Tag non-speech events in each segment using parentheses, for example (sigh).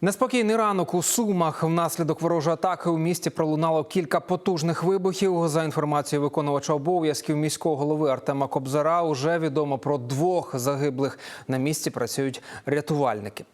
Неспокійний ранок у Сумах. Внаслідок ворожої атаки у місті пролунало кілька потужних вибухів. За інформацією виконувача обов'язків міського голови Артема Кобзара, уже відомо про двох загиблих. На місці працюють рятувальники.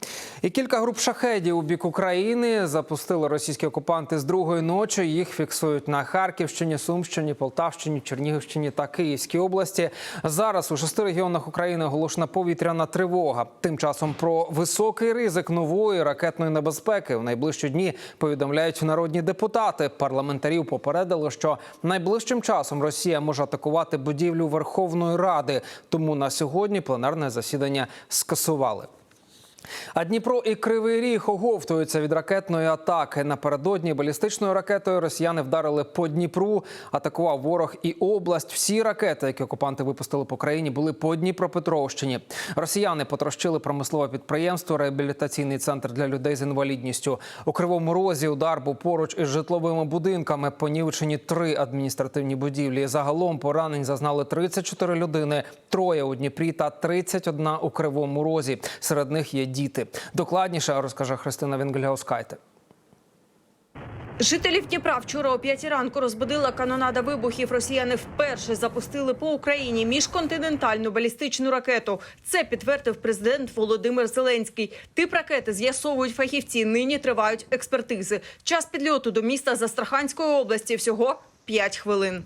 І кілька груп шахедів у бік України запустили російські окупанти з другої ночі. Їх фіксують на Харківщині, Сумщині, Полтавщині, Чернігівщині та Київській області. Зараз у шести регіонах України оголошена повітряна тривога. Тим часом про високий ризик нової ракетної небезпеки в найближчі дні повідомляють народні депутати. Парламентарів попередили, що найближчим часом Росія може атакувати будівлю Верховної Ради. Тому на сьогодні пленарне засідання скасували. А Дніпро і Кривий Ріг оговтуються від ракетної атаки. Напередодні балістичною ракетою росіяни вдарили по Дніпру. Атакував ворог і область. Всі ракети, які окупанти випустили по країні, були по Дніпропетровщині. Росіяни потрощили промислове підприємство, реабілітаційний центр для людей з інвалідністю. У кривому розі удар був поруч із житловими будинками. Понівечені три адміністративні будівлі. Загалом поранень зазнали 34 людини, троє у Дніпрі та 31 у кривому розі. Серед них є діти. Докладніше розкаже Христина Вінгельгаускайте. Жителів Дніпра вчора о п'ятій ранку розбудила канонада вибухів. Росіяни вперше запустили по Україні міжконтинентальну балістичну ракету. Це підтвердив президент Володимир Зеленський. Тип ракети з'ясовують фахівці. Нині тривають експертизи. Час підльоту до міста з Астраханської області всього 5 хвилин.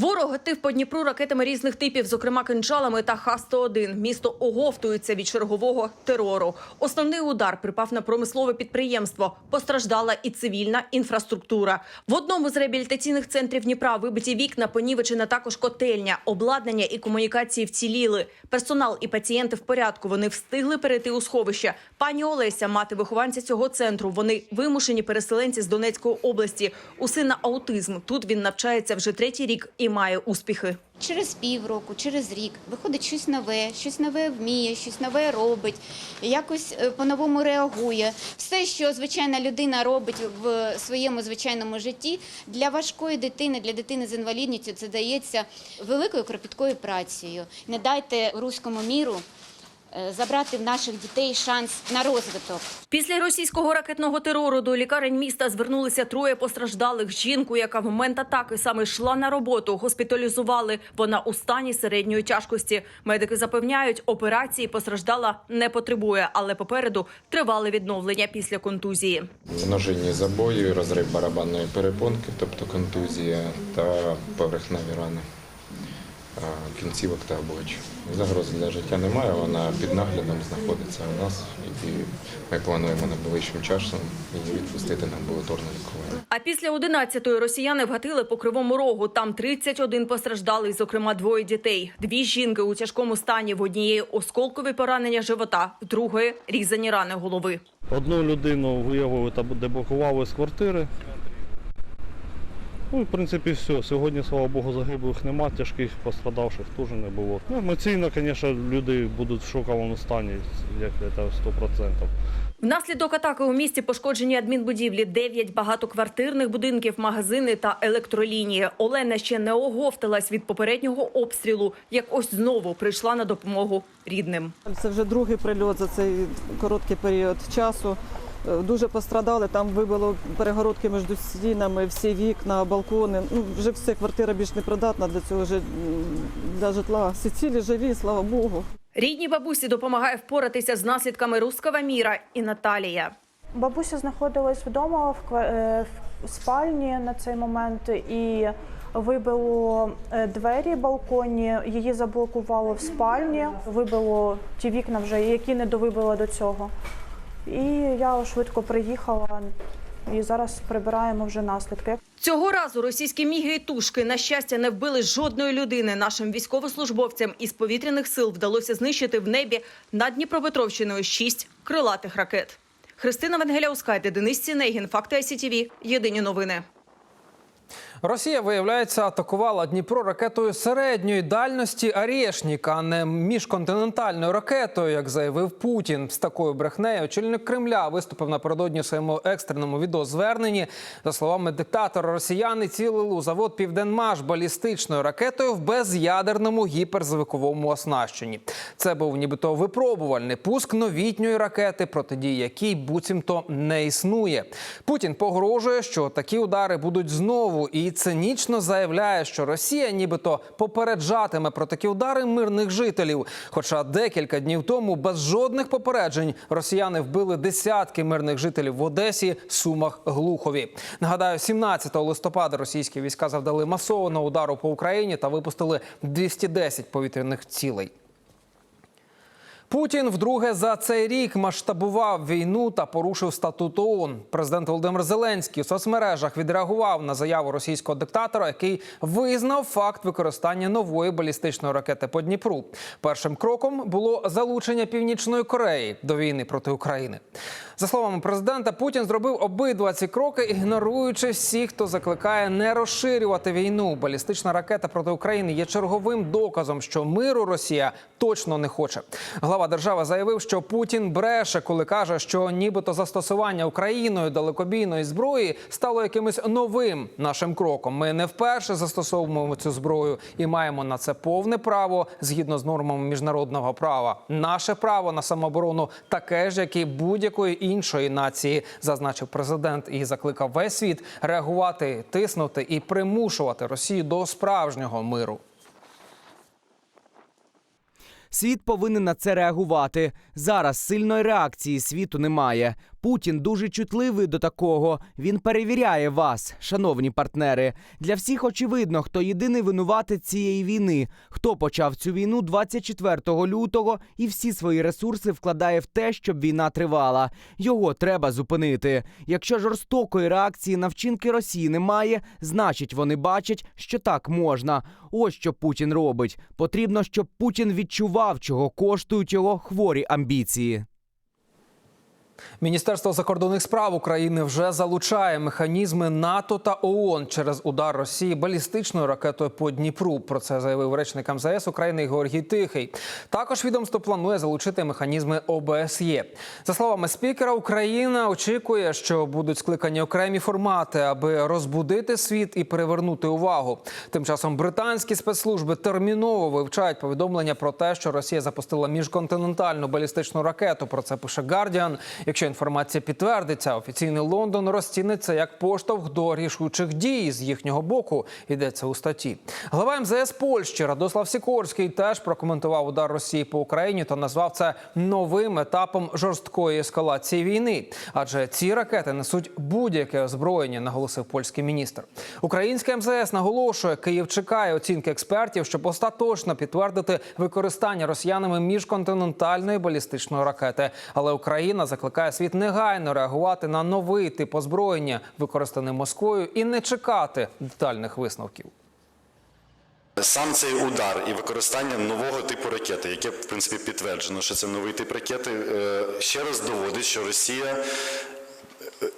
Ворог гатив по Дніпру ракетами різних типів, зокрема кинджалами та Х-101. Місто оговтується від чергового терору. Основний удар припав на промислове підприємство. Постраждала і цивільна інфраструктура. В одному з реабілітаційних центрів Дніпра вибиті вікна, понівечена також котельня, обладнання і комунікації вціліли. Персонал і пацієнти в порядку. Вони встигли перейти у сховище. Пані Олеся, мати вихованця цього центру. Вони вимушені переселенці з Донецької області. У сина аутизм. Тут він навчається вже третій рік і має успіхи. Через півроку, через рік виходить щось нове, щось нове вміє, щось нове робить, якось е, по-новому реагує. Все, що звичайна людина робить в своєму звичайному житті, для важкої дитини, для дитини з інвалідністю, це дається великою кропіткою працею. Не дайте руському міру забрати в наших дітей шанс на розвиток. Після російського ракетного терору до лікарень міста звернулися троє постраждалих. Жінку, яка в момент атаки саме йшла на роботу, госпіталізували. Вона у стані середньої тяжкості. Медики запевняють, операції постраждала не потребує, але попереду тривале відновлення після контузії. множинні забої, розрив барабанної перепонки, тобто контузія та поверхневі рани кінцівок та обличчя. Загрози для життя немає, вона під наглядом знаходиться у нас і ми плануємо найближчим часом її відпустити на амбулаторне лікування. А після 11-ї росіяни вгатили по кривому рогу. Там 31 постраждалий, зокрема двоє дітей. Дві жінки у тяжкому стані. В однієї осколкові поранення живота, в другої різані рани голови. Одну людину виявили та деблокували з квартири. Ну, і, в принципі, все. Сьогодні, слава Богу, загиблих нема, тяжких пострадавших теж не було. Ну, емоційно, звісно, люди будуть в шоковому стані, як це 100%. Внаслідок атаки у місті пошкоджені адмінбудівлі, 9 багатоквартирних будинків, магазини та електролінії. Олена ще не оговталась від попереднього обстрілу, як ось знову прийшла на допомогу рідним. Це вже другий прильот за цей короткий період часу. Дуже пострадали, там вибило перегородки між стінами, всі вікна, балкони. Ну, вже все, квартира більш не придатна для цього жи- для житла. Всі цілі живі, слава Богу. Рідній бабусі допомагає впоратися з наслідками руського міра і Наталія. Бабуся знаходилась вдома в ква- е, в спальні на цей момент і вибило е, двері балконні, її заблокувало в спальні, вибило ті вікна вже, які не довибило до цього. І я швидко приїхала і зараз прибираємо вже наслідки. Цього разу російські міги і тушки на щастя не вбили жодної людини. Нашим військовослужбовцям із повітряних сил вдалося знищити в небі над Дніпропетровщиною шість крилатих ракет. Христина Венгеляускайте, Денис Сінегін, Факти СІТІВІ. Єдині новини. Росія, виявляється, атакувала Дніпро ракетою середньої дальності «Арєшнік», а не міжконтинентальною ракетою, як заявив Путін. З такою брехнею очільник Кремля виступив напередодні своєму екстреному відеозверненні. За словами диктатора, росіяни цілили у завод Південмаш балістичною ракетою в без'ядерному гіперзвуковому оснащенні. Це був нібито випробувальний пуск новітньої ракети, протидії якій буцімто не існує. Путін погрожує, що такі удари будуть знову, і цинічно заявляє, що Росія нібито попереджатиме про такі удари мирних жителів. Хоча декілька днів тому без жодних попереджень росіяни вбили десятки мирних жителів в Одесі, Сумах, Глухові. Нагадаю, 17 листопада російські війська завдали масованого удару по Україні та випустили 210 повітряних цілей. Путін вдруге за цей рік масштабував війну та порушив статут ООН. Президент Володимир Зеленський у соцмережах відреагував на заяву російського диктатора, який визнав факт використання нової балістичної ракети по Дніпру. Першим кроком було залучення Північної Кореї до війни проти України. За словами президента, Путін зробив обидва ці кроки, ігноруючи всіх, хто закликає не розширювати війну. Балістична ракета проти України є черговим доказом, що миру Росія точно не хоче. Глава держави заявив, що Путін бреше, коли каже, що нібито застосування Україною далекобійної зброї стало якимось новим нашим кроком. Ми не вперше застосовуємо цю зброю і маємо на це повне право згідно з нормами міжнародного права. Наше право на самооборону таке ж, як і будь-якої іншої нації, зазначив президент і закликав весь світ реагувати, тиснути і примушувати Росію до справжнього миру. Світ повинен на це реагувати. Зараз сильної реакції світу немає. Путін дуже чутливий до такого. Він перевіряє вас, шановні партнери. Для всіх очевидно, хто єдиний винуватець цієї війни, хто почав цю війну 24 лютого і всі свої ресурси вкладає в те, щоб війна тривала. Його треба зупинити. Якщо жорстокої реакції на вчинки Росії немає, значить вони бачать, що так можна. Ось що Путін робить. Потрібно, щоб Путін відчував, чого коштують його хворі амбіції. Міністерство закордонних справ України вже залучає механізми НАТО та ООН через удар Росії балістичною ракетою по Дніпру. Про це заявив речник МЗС України Георгій Тихий. Також відомство планує залучити механізми ОБСЄ. За словами спікера, Україна очікує, що будуть скликані окремі формати, аби розбудити світ і привернути увагу. Тим часом британські спецслужби терміново вивчають повідомлення про те, що Росія запустила міжконтинентальну балістичну ракету. Про це пише Guardian. Якщо інформація підтвердиться, офіційний Лондон розціниться як поштовх до рішучих дій з їхнього боку. Йдеться у статті. Глава МЗС Польщі Радослав Сікорський теж прокоментував удар Росії по Україні та назвав це новим етапом жорсткої ескалації війни. Адже ці ракети несуть будь-яке озброєння, наголосив польський міністр. Українське МЗС наголошує, Київ чекає оцінки експертів, щоб остаточно підтвердити використання росіянами міжконтинентальної балістичної ракети. Але Україна закликає світ негайно реагувати на новий тип озброєння, використаний Москвою, і не чекати детальних висновків. Сам цей удар і використання нового типу ракети, яке в принципі підтверджено, що це новий тип ракети, е, ще раз доводить, що Росія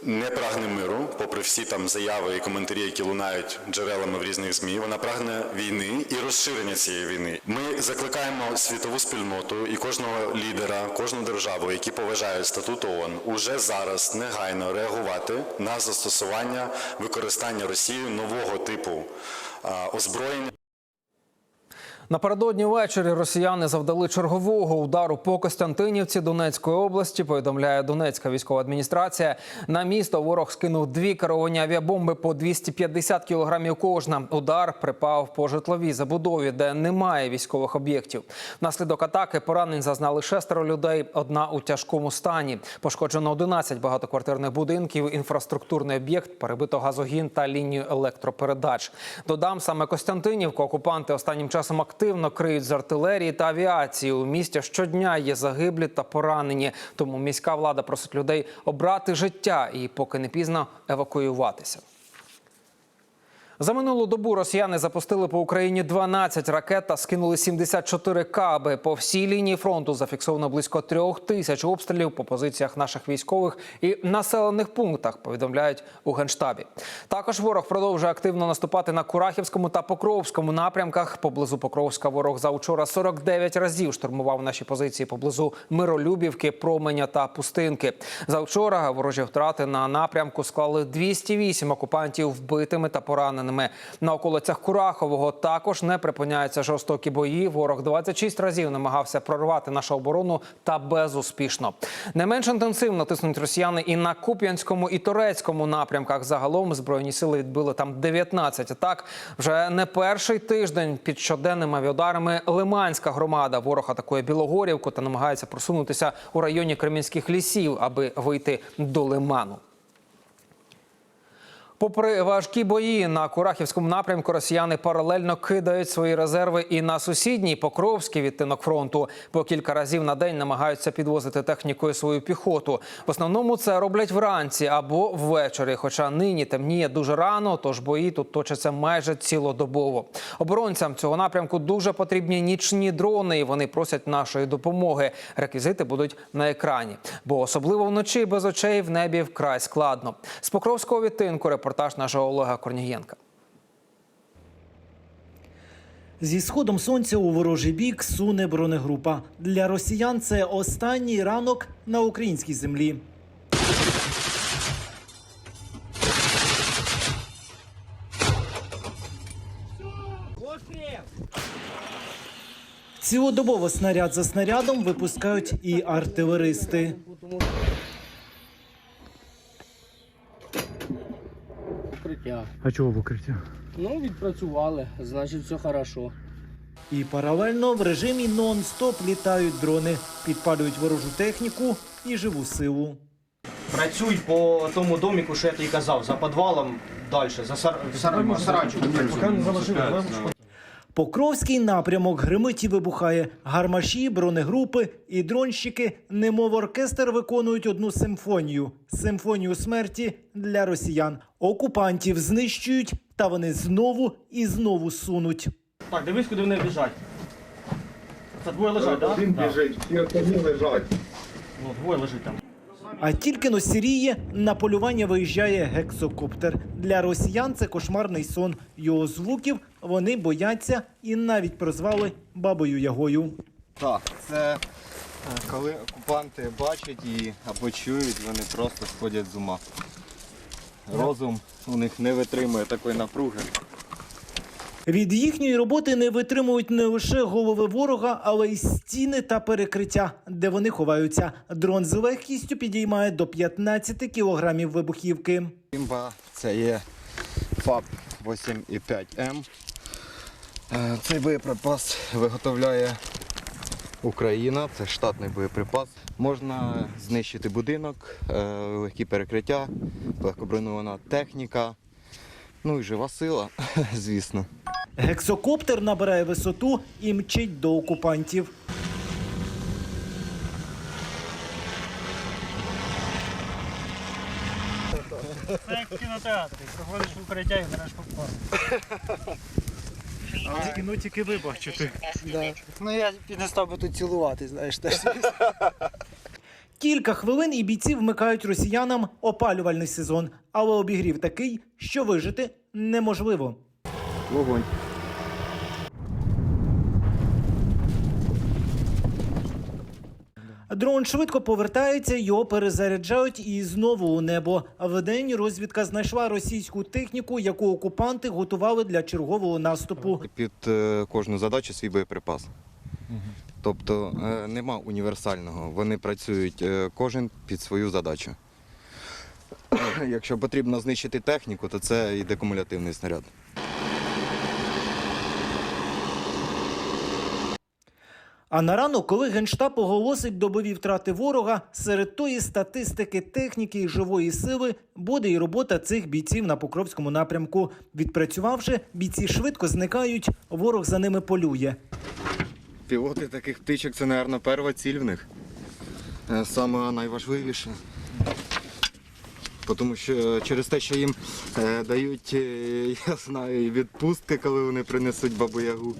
не прагне миру, попри всі там заяви і коментарі, які лунають джерелами в різних змі. Вона прагне війни і розширення цієї війни. Ми закликаємо світову спільноту і кожного лідера, кожну державу, які поважають статут ООН, уже зараз негайно реагувати на застосування використання Росією нового типу озброєння. Напередодні ввечері росіяни завдали чергового удару по Костянтинівці Донецької області. Повідомляє Донецька військова адміністрація. На місто ворог скинув дві керовані авіабомби по 250 кілограмів кожна. Удар припав по житловій забудові, де немає військових об'єктів. Внаслідок атаки поранень зазнали шестеро людей. Одна у тяжкому стані. Пошкоджено 11 багатоквартирних будинків, інфраструктурний об'єкт, перебито газогін та лінію електропередач. Додам саме Костянтинівку. Окупанти останнім часом активно криють з артилерії та авіації. У місті щодня є загиблі та поранені. Тому міська влада просить людей обрати життя і, поки не пізно, евакуюватися. За минулу добу росіяни запустили по Україні 12 ракет та скинули 74 каби. По всій лінії фронту зафіксовано близько трьох тисяч обстрілів по позиціях наших військових і населених пунктах. Повідомляють у генштабі. Також ворог продовжує активно наступати на Курахівському та Покровському напрямках. Поблизу Покровська ворог за учора 49 разів штурмував наші позиції поблизу Миролюбівки, Променя та Пустинки. За вчора ворожі втрати на напрямку склали 208 окупантів вбитими та пораненими. На околицях Курахового також не припиняються жорстокі бої. Ворог 26 разів намагався прорвати нашу оборону та безуспішно. Не менш інтенсивно тиснуть росіяни і на Куп'янському і Торецькому напрямках. Загалом збройні сили відбили там 19 атак. Вже не перший тиждень під щоденними авіадарами Лиманська громада. Ворог атакує Білогорівку та намагається просунутися у районі Кремінських лісів, аби вийти до Лиману. Попри важкі бої на Курахівському напрямку, росіяни паралельно кидають свої резерви і на сусідній Покровський відтинок фронту. По кілька разів на день намагаються підвозити технікою свою піхоту. В основному це роблять вранці або ввечері. Хоча нині темніє дуже рано, тож бої тут точаться майже цілодобово. Оборонцям цього напрямку дуже потрібні нічні дрони. і Вони просять нашої допомоги. Реквізити будуть на екрані, бо особливо вночі без очей в небі вкрай складно. З Покровського відтинку репортаж нашого Олега Корнієнка. Зі сходом сонця у ворожий бік суне бронегрупа. Для росіян це останній ранок на українській землі. Цілодобово снаряд за снарядом випускають і артилеристи. Укриття. А чого в укриття? Ну, відпрацювали, значить, все хорошо. І паралельно в режимі нон-стоп літають дрони, підпалюють ворожу техніку і живу силу. Працюй по тому доміку, що я тобі казав, за підвалом далі, за сар... сар... саранчиком. Покровський напрямок гримить і вибухає. Гармаші, бронегрупи і дронщики, немов оркестр, виконують одну симфонію симфонію смерті для росіян. Окупантів знищують, та вони знову і знову сунуть. Так, дивись, куди вони біжать. Це двоє лежать, так? Один біжить, всі остальні лежать. Ну, двоє лежить там. А тільки но сіріє на полювання виїжджає гексокоптер. Для росіян це кошмарний сон. Його звуків вони бояться і навіть прозвали бабою Ягою. Так, це е, коли окупанти бачать її або чують, вони просто сходять з ума. Розум у них не витримує такої напруги. Від їхньої роботи не витримують не лише голови ворога, але й стіни та перекриття, де вони ховаються. Дрон з легкістю підіймає до 15 кілограмів вибухівки. Імба це є ФАП 8,5М. Е, Цей боєприпас виготовляє Україна, це штатний боєприпас. Можна знищити будинок, е, легкі перекриття, легкоброньована техніка, ну і жива сила, (laughs) звісно. Гексокоптер набирає висоту і мчить до окупантів. Це як в кінотеатрі. Приходиш в укриття і береш попкорн. (laughs) Кіно тільки вибачити. Да. Ну я не став би тут цілувати, знаєш, теж. (laughs) Кілька хвилин і бійці вмикають росіянам опалювальний сезон, але обігрів такий, що вижити неможливо. Вогонь. Дрон швидко повертається, його перезаряджають і знову у небо. Вдень розвідка знайшла російську техніку, яку окупанти готували для чергового наступу. Під е, кожну задачу свій боєприпас. Тобто е, нема універсального. Вони працюють е, кожен під свою задачу. Якщо потрібно знищити техніку, то це йде кумулятивний снаряд. А на ранок, коли генштаб оголосить добові втрати ворога, серед тої статистики техніки і живої сили буде і робота цих бійців на Покровському напрямку. Відпрацювавши, бійці швидко зникають, ворог за ними полює. Пілоти таких птичок це, мабуть, перша ціль в них. Е, Саме найважливіше. Тому що через те, що їм е, дають, е, (laughs) я знаю, відпустки, коли вони принесуть бабу ягу.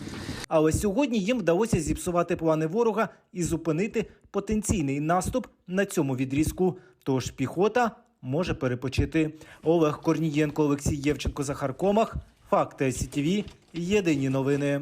Але сьогодні їм вдалося зіпсувати плани ворога і зупинити потенційний наступ на цьому відрізку. Тож піхота може перепочити. Олег Корнієнко, Олексій Євченко, Захар Комах. Факти СІТВ. Єдині новини.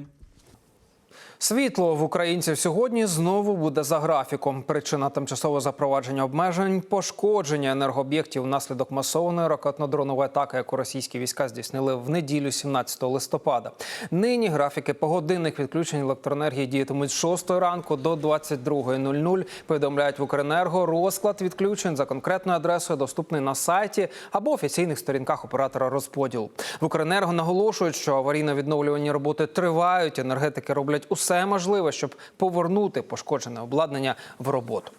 Світло в українців сьогодні знову буде за графіком. Причина тимчасового запровадження обмежень пошкодження енергооб'єктів внаслідок масованої ракетно-дронової атаки, яку російські війська здійснили в неділю 17 листопада. Нині графіки погодинних відключень електроенергії діятимуть з 6 ранку до 22.00. Повідомляють в Укренерго. Розклад відключень за конкретною адресою доступний на сайті або офіційних сторінках оператора розподілу. В Укренерго наголошують, що аварійно-відновлювальні роботи тривають. Енергетики роблять усе можливе, щоб повернути пошкоджене обладнання в роботу.